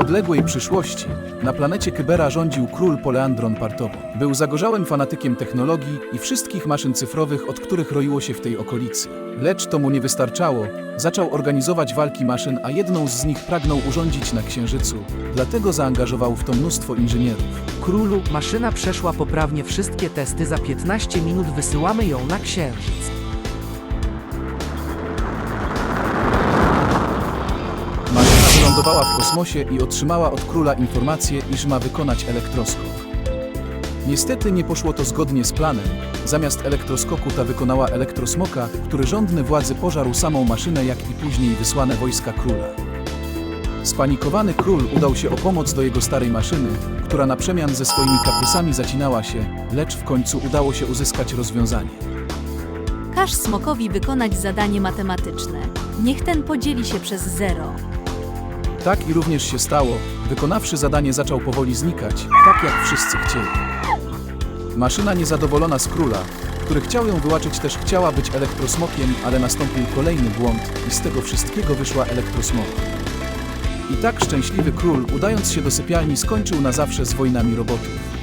odległej przyszłości na planecie Kybera rządził król Poleandron Partowo. Był zagorzałym fanatykiem technologii i wszystkich maszyn cyfrowych, od których roiło się w tej okolicy. Lecz to mu nie wystarczało. Zaczął organizować walki maszyn, a jedną z nich pragnął urządzić na Księżycu. Dlatego zaangażował w to mnóstwo inżynierów. Królu, maszyna przeszła poprawnie wszystkie testy, za 15 minut wysyłamy ją na księżyc. Wylądowała w kosmosie i otrzymała od króla informację, iż ma wykonać elektroskok. Niestety nie poszło to zgodnie z planem. Zamiast elektroskoku ta wykonała elektrosmoka, który rządny władzy pożarł samą maszynę, jak i później wysłane wojska króla. Spanikowany król udał się o pomoc do jego starej maszyny, która na przemian ze swoimi kaprysami zacinała się, lecz w końcu udało się uzyskać rozwiązanie. Każ smokowi wykonać zadanie matematyczne. Niech ten podzieli się przez zero. Tak i również się stało. Wykonawszy zadanie zaczął powoli znikać, tak jak wszyscy chcieli. Maszyna niezadowolona z króla, który chciał ją wyłaczyć też chciała być elektrosmokiem, ale nastąpił kolejny błąd i z tego wszystkiego wyszła elektrosmok. I tak szczęśliwy król, udając się do sypialni, skończył na zawsze z wojnami robotów.